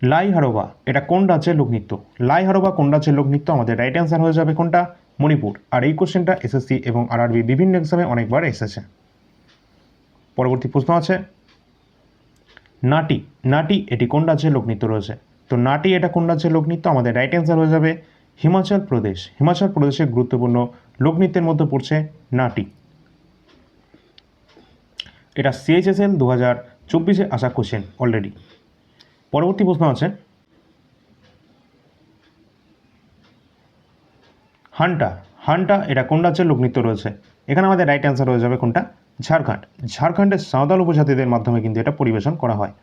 লাই হারোবা, এটা কোন রাজ্যের লোকনৃত্য? লাই হারোবা কোন রাজ্যের লোকনৃত্য? আমাদের রাইট অ্যান্সার হয়ে যাবে কোনটা? মণিপুর। আর এই কোশ্চেনটা এসএসসি এবং আরআরবি বিভিন্ন এক্সামে অনেকবার এসেছে। পরবর্তী প্রশ্ন আছে। নাটি নাটি, এটি কোন রাজ্যের লোকনৃত্য রয়েছে? তো নাটি, এটা কোন রাজ্যের লোকনৃত্য? আমাদের রাইট অ্যান্সার হয়ে যাবে হিমাচল প্রদেশ। হিমাচল প্রদেশের গুরুত্বপূর্ণ লোকনৃত্যের মধ্যে পড়ছে নাটি। এটা সিএইচএসএল দু হাজার চব্বিশে আসা কোশ্চেন অলরেডি পরবর্তী প্রশ্ন আছে। হান্টা হান্টা এটা কোন রাজ্যের লোকনৃত্য রয়েছে? এখানে আমাদের রাইট অ্যান্সার হয়ে যাবে কোনটা? ঝাড়খণ্ড। ঝাড়খণ্ডের সাঁওতাল উপজাতিদের মাধ্যমে কিন্তু এটা পরিবেশন করা হয়।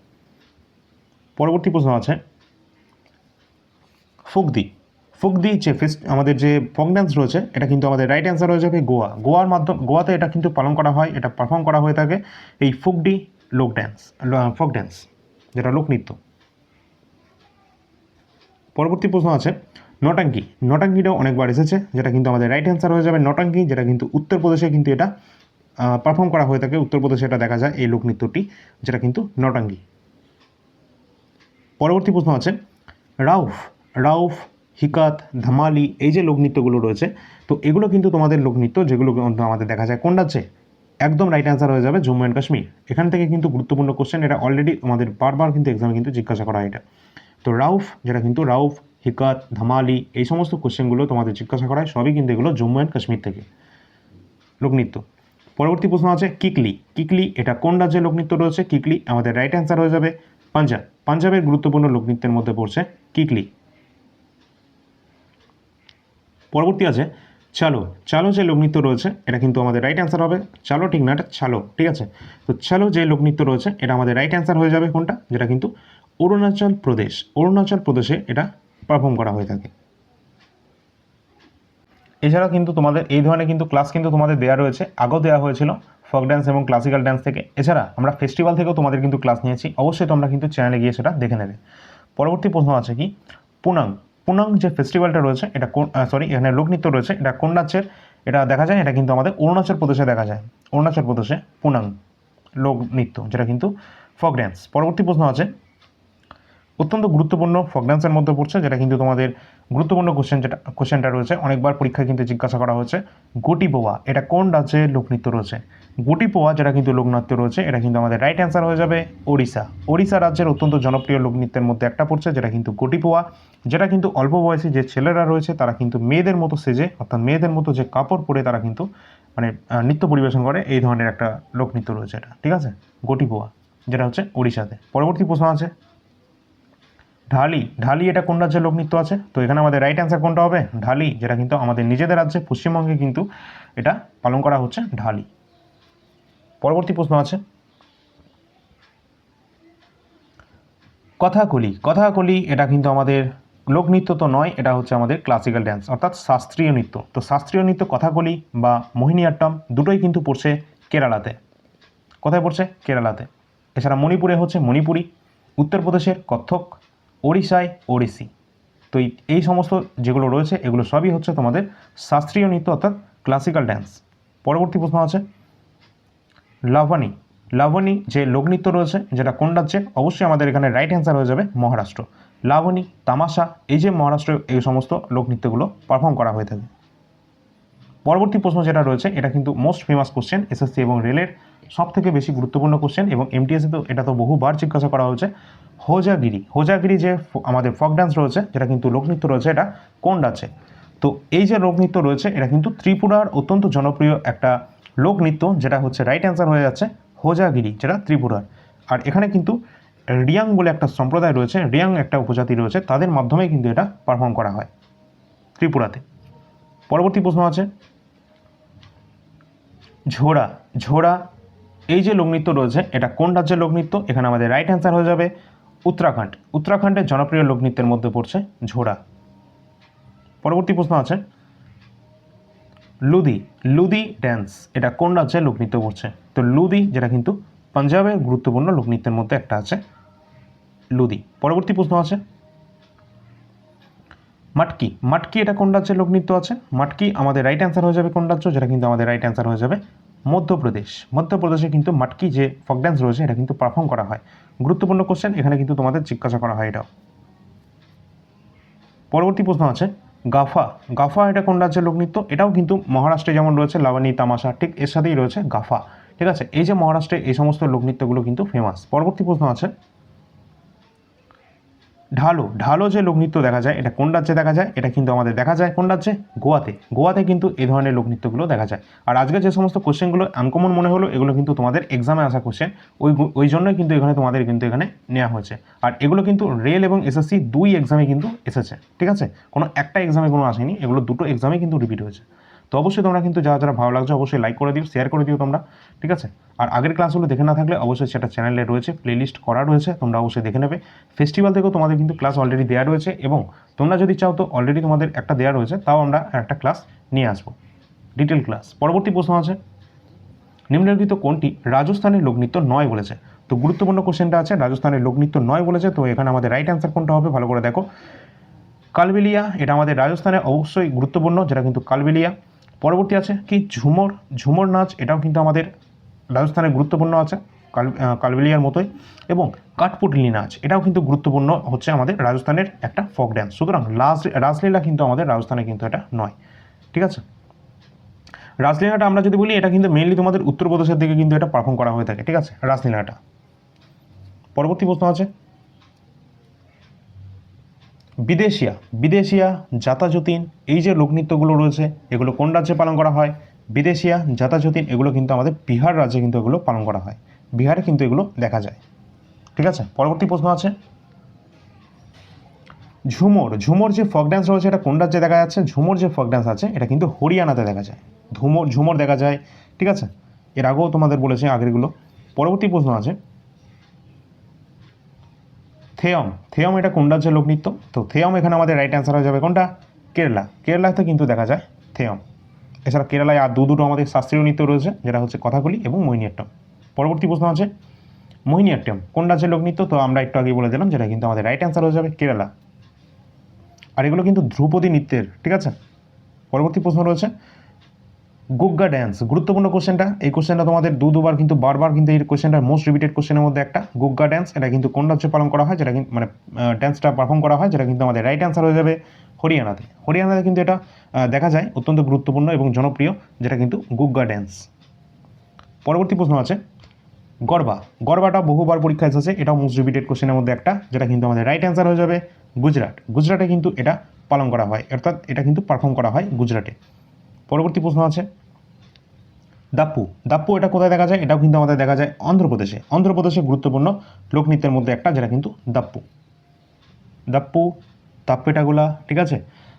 পরবর্তী প্রশ্ন আছে। ফুকদি ফুকদি যে ফেস্ট আমাদের যে ফক ড্যান্স রয়েছে, এটা কিন্তু আমাদের রাইট অ্যান্সার হয়ে যাবে গোয়া। গোয়ার মাধ্যম গোয়াতে এটা কিন্তু পালন করা হয়, এটা পারফর্ম করা হয়ে থাকে এই ফুকডি লোক ড্যান্স ফক ড্যান্স যেটা লোকনৃত্য। পরবর্তী প্রশ্ন আছে, নটাঙ্কি। নটাঙ্কিটাও অনেকবার এসেছে, যেটা কিন্তু আমাদের রাইট অ্যান্সার হয়ে যাবে। নটাঙ্কি, যেটা কিন্তু উত্তরপ্রদেশে কিন্তু এটা পারফর্ম করা হয়ে থাকে। উত্তরপ্রদেশে এটা দেখা যায়, এই লোকনৃত্যটি, যেটা কিন্তু নটাঙ্গি পরবর্তী প্রশ্ন আছে, রাউফ রাউফ, হিকাত, ধামালি, এই যে লোকনৃত্যগুলো রয়েছে, তো এগুলো কিন্তু তোমাদের লোকনৃত্য, যেগুলো আমাদের দেখা যায় কোন রাজ্যে? একদম রাইট অ্যান্সার হয়ে যাবে জম্মু অ্যান্ড কাশ্মীর। এখান থেকে কিন্তু গুরুত্বপূর্ণ কোশ্চেন এটা অলরেডি আমাদের বারবার কিন্তু এক্সামে কিন্তু জিজ্ঞাসা করা হয় এটা। তো রাউফ, যেটা কিন্তু রাউফ, হিকাত, ধামালি, এই সমস্ত কোশ্চেনগুলো তোমাদের জিজ্ঞাসা করায়, সবই কিন্তু এগুলো জম্মু অ্যান্ড কাশ্মীর থেকে। লোকনৃত্য পরবর্তী প্রশ্ন আছে, কিকলি। কিকলি, এটা কোন রাজ্যের লোকনৃত্য রয়েছে? কিকলি, আমাদের রাইট অ্যান্সার হয়ে যাবে পাঞ্জাব। পাঞ্জাবের গুরুত্বপূর্ণ লোকনৃত্যের মধ্যে পড়ছে কিকলি। পরবর্তী আছে, চালো। চালো যে লোকনৃত্য রয়েছে, এটা কিন্তু আমাদের রাইট অ্যান্সার হবে। চালো ঠিক না, এটা চালো, ঠিক আছে? তো চালো যে লোকনৃত্য রয়েছে, এটা আমাদের রাইট অ্যান্সার হয়ে যাবে কোনটা? যেটা কিন্তু অরুণাচল প্রদেশ। অরুণাচল প্রদেশে এটা পারফর্ম করা হয়ে থাকে। এছাড়াও কিন্তু তোমাদের, এই ধরনের কিন্তু ক্লাস কিন্তু তোমাদের দেওয়া রয়েছে। আগেও দেওয়া হয়েছিল ফক ড্যান্স এবং ক্লাসিক্যাল ড্যান্স থেকে। এছাড়া আমরা ফেস্টিভ্যাল থেকেও তোমাদের কিন্তু ক্লাস নিয়েছি। অবশ্যই তোমরা কিন্তু চ্যানেলে গিয়ে সেটা দেখে নেবে। পরবর্তী প্রশ্ন আছে কি? পুনাং। পুনাং যে ফেস্টিভ্যালটা রয়েছে, এটা কোন সরি এখানে লোকনৃত্য রয়েছে, এটা কোন রাজ্যের? এটা দেখা যায়, এটা কিন্তু আমাদের অরুণাচল প্রদেশে দেখা যায়। অরুণাচল প্রদেশে পুনাং লোকনৃত্য যেটা কিন্তু ফক ড্যান্স পরবর্তী প্রশ্ন আছে অত্যন্ত গুরুত্বপূর্ণ ফক ড্যান্সের মধ্যে পড়ছে, যেটা কিন্তু তোমাদের গুরুত্বপূর্ণ কোশ্চেন যেটা কোশ্চেনটা রয়েছে। অনেকবার পরীক্ষায় কিন্তু জিজ্ঞাসা করা হয়েছে, গোটি পোয়া, এটা কোন রাজ্যে লোকনৃত্য রয়েছে? গোটি পোয়া, যেটা কিন্তু লোকনৃত্য রয়েছে, এটা কিন্তু আমাদের রাইট অ্যান্সার হয়ে যাবে ওড়িশা। ওড়িশা রাজ্যের অত্যন্ত জনপ্রিয় লোকনৃত্যের মধ্যে একটা পড়ছে, যেটা কিন্তু গোটি পোয়া, যেটা কিন্তু অল্প বয়সী যে ছেলেরা রয়েছে, তারা কিন্তু মেয়েদের মতো সেজে, অর্থাৎ মেয়েদের মতো যে কাপড় পরে তারা কিন্তু মানে নৃত্য পরিবেশন করে, এই ধরনের একটা লোকনৃত্য রয়েছে এটা। ঠিক আছে? গোটি পোয়া, যেটা হচ্ছে ওড়িশাতে। পরবর্তী প্রশ্ন আছে। ঢালি ঢালি এটা কোন রাজ্যের লোকনৃত্য আছে? তো এখানে আমাদের রাইট অ্যান্সার কোনটা হবে? ঢালি, যেটা কিন্তু আমাদের নিজেদের রাজ্যে, পশ্চিমবঙ্গে কিন্তু এটা পালন করা হচ্ছে ঢালি। পরবর্তী প্রশ্ন আছে। কথাকলি কথাকলি এটা কিন্তু আমাদের লোকনৃত্য তো নয়, এটা হচ্ছে আমাদের ক্লাসিক্যাল ড্যান্স অর্থাৎ শাস্ত্রীয় নৃত্য। তো শাস্ত্রীয় নৃত্য, কথাকলি বা মোহিনীআট্টম দুটোই কিন্তু পড়ছে কেরালাতে। কোথায় পড়ছে? কেরালাতে। এছাড়া মণিপুরে হচ্ছে মণিপুরি, উত্তরপ্রদেশের কত্থক ওড়িশায় ওড়িশি। তো এই- সমস্ত যেগুলো রয়েছে, এগুলো সবই হচ্ছে তোমাদের শাস্ত্রীয় নৃত্য, অর্থাৎ ক্লাসিক্যাল ড্যান্স পরবর্তী প্রশ্ন আছে, লাভানি। লাবণী যে লোকনৃত্য রয়েছে, যেটা কোন রাজ্যে? অবশ্যই আমাদের এখানে রাইট অ্যান্সার হয়ে যাবে মহারাষ্ট্র। লাবণী তামাশা, এই যে মহারাষ্ট্রে এই সমস্ত লোকনৃত্যগুলো পারফর্ম করা হয়ে থাকে। পরবর্তী প্রশ্ন যেটা রয়েছে, এটা কিন্তু মোস্ট ফেমাস কোশ্চেন এসএসসি এবং রেলের সব থেকে বেশি গুরুত্বপূর্ণ কোশ্চেন এবং এমটিএসে তো, এটা তো বহুবার জিজ্ঞাসা করা হয়েছে। হোজাগিরি হোজাগিরি যে আমাদের ফক ডান্স রয়েছে, যেটা কিন্তু লোকনৃত্য রয়েছে, এটা কোন রাজ্যে তো এই যে লোকনৃত্য রয়েছে, এটা কিন্তু ত্রিপুরার অত্যন্ত জনপ্রিয় একটা লোকনৃত্য যেটা হচ্ছে রাইট অ্যান্সার হয়ে যাচ্ছে হোজাগিরি, যেটা ত্রিপুরার। আর এখানে কিন্তু রিয়াং বলে একটা সম্প্রদায় রয়েছে, রিয়াং একটা উপজাতি রয়েছে, তাদের মাধ্যমে কিন্তু এটা পারফর্ম করা হয় ত্রিপুরাতে। পরবর্তী প্রশ্ন আছে ঝোড়া ঝোড়া, এই যে লোকনৃত্য রয়েছে, এটা কোন রাজ্যের লোকনৃত্য এখানে আমাদের রাইট অ্যান্সার হয়ে যাবে উত্তরাখণ্ড। উত্তরাখণ্ডের জনপ্রিয় লোকনৃত্যের মধ্যে পড়ছে ঝোড়া। পরবর্তী প্রশ্ন আছে। লুদি লুদি ড্যান্স এটা কোন রাজ্যে লোকনৃত্য পড়ছে? তো লুদি, যেটা কিন্তু পাঞ্জাবের গুরুত্বপূর্ণ লোকনৃত্যের মধ্যে একটা আছে, লুদি। পরবর্তী প্রশ্ন আছে। মাটকি মাটকি এটা কোন রাজ্যের লোকনৃত্য আছে? মাটকি আমাদের রাইট অ্যান্সার হয়ে যাবে কোন রাজ্য? যেটা কিন্তু আমাদের রাইট অ্যান্সার হয়ে যাবে মধ্যপ্রদেশ। মধ্যপ্রদেশে কিন্তু মাটকি যে ফক ড্যান্স রয়েছে, এটা কিন্তু পারফর্ম করা হয়। গুরুত্বপূর্ণ কোশ্চেন এখানে কিন্তু তোমাদের জিজ্ঞাসা করা হয় এটাও। পরবর্তী প্রশ্ন আছে, গাফা। গাফা এটা কোন রাজ্যের লোকনৃত্য এটাও কিন্তু মহারাষ্ট্রে যেমন রয়েছে লাবানি তামাশা, ঠিক এর সাথেই রয়েছে গাফা। ঠিক আছে? এই যে মহারাষ্ট্রে এই সমস্ত লোকনৃত্যগুলো কিন্তু ফেমাস পরবর্তী প্রশ্ন আছে ঢালো ঢালো যে লোকনৃত্য দেখা যায়, এটা কোন রাজ্যে দেখা যায়? এটা কিন্তু আমাদের দেখা যায়। কোন রাজ্যে? গোয়াতে। গোয়াতে কিন্তু এই ধরনের লোকনৃত্যগুলো দেখা যায়। আর আজকে যে সমস্ত কোশ্চেনগুলো আনকমন মনে হলো, এগুলো কিন্তু তোমাদের এক্সামে আসা কোশ্চেন ওই ওই জন্যই কিন্তু এখানে তোমাদের কিন্তু এখানে নেওয়া হয়েছে। আর এগুলো কিন্তু রেল এবং এসএসসি দুই এক্সামে কিন্তু এসেছে। ঠিক আছে? কোনো একটা এক্সামে কোনো আসেনি। এগুলো দুটো এক্সামে কিন্তু রিপিট হয়েছে। তো অবশ্যই তোমরা কিন্তু যারা যারা ভালো লাগছে অবশ্যই লাইক করে দিও শেয়ার করে দিও তোমরা, ঠিক আছে? আর আগের ক্লাসগুলো দেখে না থাকলে অবশ্যই সেটা চ্যানেলে রয়েছে প্লেলিস্ট করা রয়েছে, তোমরা অবশ্যই দেখে নেবে। ফেস্টিভ্যাল থেকেও তোমাদের কিন্তু ক্লাস অলরেডি দেওয়া রয়েছে এবং তোমরা যদি চাও তো অলরেডি তোমাদের একটা দেওয়া রয়েছে, তাও আমরা একটা ক্লাস নিয়ে আসব। ডিটেল ক্লাস পরবর্তী প্রশ্ন আছে। নিম্নলিখিত কোনটি রাজস্থানের লোকনৃত্য নয় বলেছে? তো গুরুত্বপূর্ণ কোশ্চেনটা আছে, রাজস্থানের লোকনৃত্য নয় বলেছে, তো এখানে আমাদের রাইট অ্যান্সার কোনটা হবে ভালো করে দেখো। কালবেলিয়া, এটা আমাদের রাজস্থানে অবশ্যই গুরুত্বপূর্ণ, যেটা কিন্তু কালবেলিয়া। পরবর্তী আছে কি? ঝুমর। ঝুমর নাচ, এটাও কিন্তু আমাদের রাজস্থানে গুরুত্বপূর্ণ আছে, কাল কালবেলিয়ার মতোই। এবং কাঠপুটলি নাচ, এটাও কিন্তু গুরুত্বপূর্ণ হচ্ছে আমাদের রাজস্থানের একটা ফক ড্যান্স সুতরাং লাস রাসলীলা কিন্তু আমাদের রাজস্থানে কিন্তু এটা নয়। ঠিক আছে? রাসলীলাটা আমরা যদি বলি, এটা কিন্তু মেনলি তোমাদের উত্তরপ্রদেশের দিকে কিন্তু এটা পারফর্ম করা হয়ে থাকে। ঠিক আছে? রাসলীলাটা। পরবর্তী প্রশ্ন আছে বিদেশিয়া বিদেশিয়া জাতাযতীন এই যে লোকনৃত্যগুলো রয়েছে, এগুলো কোন রাজ্যে পালন করা হয়? বিদেশিয়া জাতাযতীন, এগুলো কিন্তু আমাদের বিহার রাজ্যে কিন্তু এগুলো পালন করা হয়। বিহারে কিন্তু এগুলো দেখা যায়। ঠিক আছে? পরবর্তী প্রশ্ন আছে। ঝুমর ঝুমর যে ফক ড্যান্স রয়েছে, এটা কোন রাজ্যে দেখা যাচ্ছে? ঝুমর যে ফক ড্যান্স আছে, এটা কিন্তু হরিয়ানাতে দেখা যায়। ঝুমর ঝুমর দেখা যায়। ঠিক আছে? এর আগেও তোমাদের বলেছে আগেরগুলো। পরবর্তী প্রশ্ন আছে। থেয়ম থেয়ম এটা কোন রাজ্যের লোকনৃত্য? তো থেয়ম এখানে আমাদের রাইট অ্যান্সার হয়ে যাবে কোনটা? কেরালা। কেরালাতে কিন্তু দেখা যায় থেয়ম। এছাড়া কেরালায় আর দু দুটো আমাদের শাস্ত্রীয় নৃত্য রয়েছে, যেটা হচ্ছে কথাকলি এবং মোহিনীঅট্টম পরবর্তী প্রশ্ন আছে মোহিনীঅট্টম কোন রাজ্যের লোকনৃত্য? তো আমরা একটু আগে বলে দিলাম, যেটা কিন্তু আমাদের রাইট অ্যান্সার হয়ে যাবে কেরালা। আর এগুলো কিন্তু ধ্রুপদী নৃত্যের, ঠিক আছে? পরবর্তী প্রশ্ন রয়েছে গুগ্গা ড্যান্স। গুরুত্বপূর্ণ কোশ্চেনটা। এই কোশ্চেনটা তোমাদের দু দুবার কিন্তু, বারবার কিন্তু এই কোশ্চেনটা মোস্ট রিপিটেড কোশ্চেনের মধ্যে একটা। গুগ্গা ড্যান্স, এটা কিন্তু কোন রাজ্যে পালন করা হয়, যেটা কিন্তু মানে ড্যান্সটা পারফর্ম করা হয়, যেটা কিন্তু আমাদের রাইট অ্যান্সার হয়ে যাবে হরিয়ানাতে। হরিয়ানাতে কিন্তু এটা দেখা যায়, অত্যন্ত গুরুত্বপূর্ণ এবং জনপ্রিয়, যেটা কিন্তু গুগ্গা ড্যান্স। পরবর্তী প্রশ্ন আছে, গরবা। গরবাটা বহুবার পরীক্ষা এসেছে, এটাও মোস্ট রিপিটেড কোশ্চেনের মধ্যে একটা, যেটা কিন্তু আমাদের রাইট অ্যান্সার হয়ে যাবে গুজরাট। গুজরাটে কিন্তু এটা পালন করা হয়, অর্থাৎ এটা কিন্তু পারফর্ম করা হয় গুজরাটে। পরবর্তী প্রশ্ন আছে। দাপ্পু। দাপ্পু এটা কোথায় দেখা যায়? এটাও কিন্তু আমাদের দেখা যায় অন্ধ্রপ্রদেশে। অন্ধ্রপ্রদেশে গুরুত্বপূর্ণ লোকনৃত্যের মধ্যে একটা, যেটা কিন্তু দাপ্পু। দাপ্পু, তাপ্পেটাগুলা, ঠিক আছে?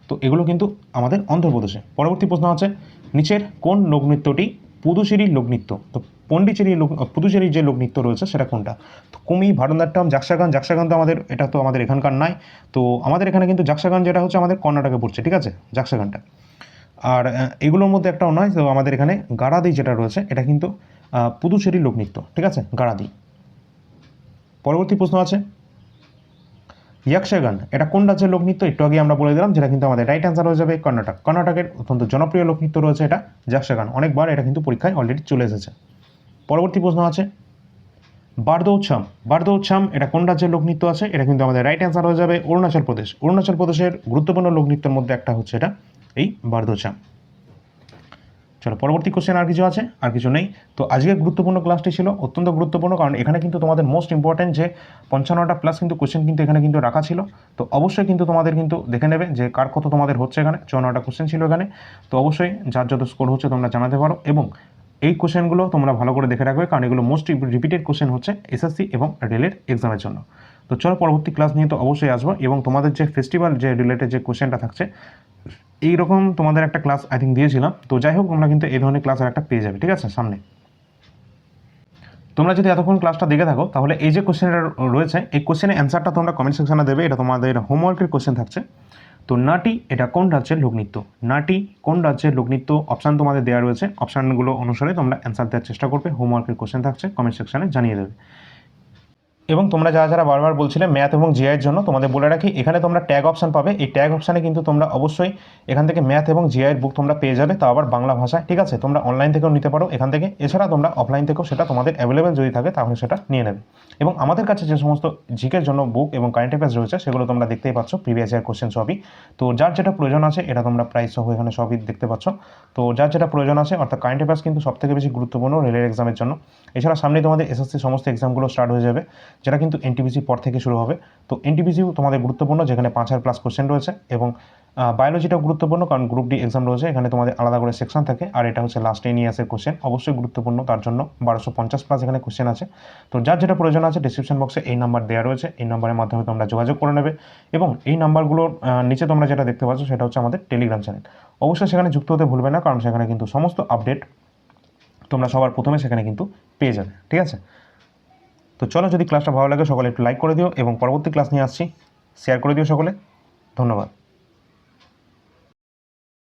তো এগুলো কিন্তু আমাদের অন্ধ্রপ্রদেশে। পরবর্তী প্রশ্ন আছে, নিচের কোন লোকনৃত্যটি পুদুচেরির লোকনৃত্য তো পন্ডিচেরি লোক, পুদুচেরির যে লোকনৃত্য রয়েছে সেটা কোনটা? তো কুমি, ভারতনাট্যম যাক্সাগান যাক্সাগান তো আমাদের, এটা তো আমাদের এখানকার নাই। তো আমাদের এখানে কিন্তু যাক্সাগান যেটা হচ্ছে আমাদের কর্ণাটকে পড়ছে, ঠিক আছে? যাক্সাগানটা আর এগুলোর মধ্যে একটাও নয়, তো আমাদের এখানে গারাদি যেটা রয়েছে, এটা কিন্তু পুদুচেরি লোকনৃত্য, ঠিক আছে? গাড়াদি। পরবর্তী প্রশ্ন আছে। ইয়াকশাগান, এটা কোন রাজ্যের লোকনৃত্য? একটু আগে আমরা বলে দিলাম, যেটা কিন্তু আমাদের রাইট অ্যান্সার হয়ে যাবে কর্ণাটক। কর্ণাটকের অত্যন্ত জনপ্রিয় লোকনৃত্য রয়েছে এটা যাকশাগান অনেকবার এটা কিন্তু পরীক্ষায় অলরেডি চলে এসেছে। পরবর্তী প্রশ্ন আছে। বারদৌছাম বারদৌছাম, এটা কোন রাজ্যের লোকনৃত্য আছে? এটা কিন্তু আমাদের রাইট অ্যান্সার হয়ে যাবে অরুণাচল প্রদেশ। অরুণাচল প্রদেশের গুরুত্বপূর্ণ লোকনৃত্যের মধ্যে একটা হচ্ছে এটা এই বারদৌছাম চলো, পরবর্তী কোশ্চেন আর কিছু আছে? আর কিছু নেই। তো আজকের গুরুত্বপূর্ণ ক্লাসটি ছিল অত্যন্ত গুরুত্বপূর্ণ, কারণ এখানে কিন্তু তোমাদের মোস্ট ইম্পর্টেন্ট যে পঞ্চান্নটা প্লাস কিন্তু কোশ্চেন কিন্তু এখানে কিন্তু রাখা ছিল। তো অবশ্যই কিন্তু তোমাদের কিন্তু দেখে নেবে যে কার কত তোমাদের হচ্ছে এখানে, চুয়ান্নটা কোশ্চেন ছিল এখানে। তো অবশ্যই যার যত স্কোর হচ্ছে তোমরা জানাতে পারো এবং এই কোশ্চেনগুলো তোমরা ভালো করে দেখে রাখবে, কারণ এগুলো মোস্ট রিপিটেড কোশ্চেন হচ্ছে এসএসসি এবং রেলের এক্সামের জন্য। তো চলো, পরবর্তী ক্লাস নিয়ে তো অবশ্যই আসব এবং তোমাদের যে ফেস্টিভ্যাল যে রিলেটেড যে কোশ্চেনটা থাকছে এইরকম তোমাদের একটা ক্লাস আই থিঙ্ক দিয়েছিলাম। তো যাই হোক, তোমরা কিন্তু এই ধরনের ক্লাস আর একটা পেয়ে যাবে, ঠিক আছে? সামনে। তোমরা যদি এতক্ষণ ক্লাসটা দেখে থাকো, তাহলে এই যে কোশ্চেনটা রয়েছে, এই কোশ্চেনের অ্যান্সারটা তোমরা কমেন্ট সেকশনে দেবে। এটা তোমাদের হোমওয়ার্কের কোশ্চেন থাকছে। তো নাটি, এটা কোন রাজ্যের লোকনৃত্য? নাটি, কোন রাজ্যের লোকনৃত্য? অপশান তোমাদের দেওয়া রয়েছে। অপশানগুলো অনুসারে তোমরা অ্যান্সার দেওয়ার চেষ্টা করবে। হোমওয়ার্কের কোশ্চেন থাকছে কমেন্ট সেকশনে জানিয়ে দেবে। এবং তোমরা যারা যারা বারবার বলছিলে ম্যাথ এবং জিআইয়ের জন্য, তোমাদের বলে রাখি, এখানে তোমরা ট্যাগ অপশন পাবে। এই ট্যাগ অপশানে কিন্তু তোমরা অবশ্যই এখান থেকে ম্যাথ এবং জিআইয়ের বুক তোমরা পেয়ে যাবে, তা আবার বাংলা ভাষায়। ঠিক আছে? তোমরা অনলাইন থেকেও নিতে পারো। এখান থেকে, এছাড়া তোমরা অফলাইন থেকেও সেটা তোমাদের অ্যাভেলেবেল যদি থাকে, তাহলে সেটা নিয়ে নেবে। এবং আমাদের কাছে যে সমস্ত জিকের জন্য বুক এবং কারেন্ট অ্যাফেয়ার্স রয়েছে, সেগুলো তোমরা দেখতেই পাচ্ছ। প্রিভিয়াস ইয়ার কোশ্চেন সবই। তো যার যেটা প্রয়োজন আছে, এটা তোমরা প্রাইস সহ এখানে সবই দেখতে পাচ্ছ। তো যার যেটা প্রয়োজন আছে, অর্থাৎ কারেন্ট অ্যাফেয়ার্স কিন্তু সবথেকে বেশি গুরুত্বপূর্ণ রেলের এক্সামের জন্য। এছাড়া সামনে তোমাদের এসএসসি সমস্ত এক্সামগুলো স্টার্ট হয়ে যাবে। যেটা কিন্তু এনটিপিসি পর থেকে শুরু হবে। তো এনটিপিসিও তোমাদের গুরুত্বপূর্ণ, যেখানে পাঁচ হাজার প্লাস কোশ্চেন রয়েছে এবং বায়োলজিটাও গুরুত্বপূর্ণ কারণ গ্রুপ ডি এক্সাম রয়েছে, এখানে তোমাদের আলাদা করে সেকশন থাকে আর এটা হচ্ছে লাস্ট টেন ইয়ার্সের কোশ্চেন অবশ্যই গুরুত্বপূর্ণ, তার জন্য বারোশো পঞ্চাশ প্লাস এখানে কোশ্চেন আছে। তো যার যেটা প্রয়োজন আছে ডিসক্রিপশন বক্সে এই নাম্বার দেওয়া রয়েছে, এই নাম্বারের মাধ্যমে তোমরা যোগাযোগ করে নেবে এবং এই নাম্বারগুলোর নিচে তোমরা যেটা দেখতে পাচ্ছ, সেটা হচ্ছে আমাদের টেলিগ্রাম চ্যানেল অবশ্যই সেখানে যুক্ত হতে ভুলবে না, কারণ সেখানে কিন্তু সমস্ত আপডেট তোমরা সবার প্রথমে সেখানে কিন্তু পেয়ে যাবে, ঠিক আছে? তো চলো যদি ক্লাসটা ভালো লাগে, সকলে একটু লাইক করে দিও এবং পরবর্তী ক্লাস নিয়ে আসছি। শেয়ার করে দিও সকলে। ধন্যবাদ।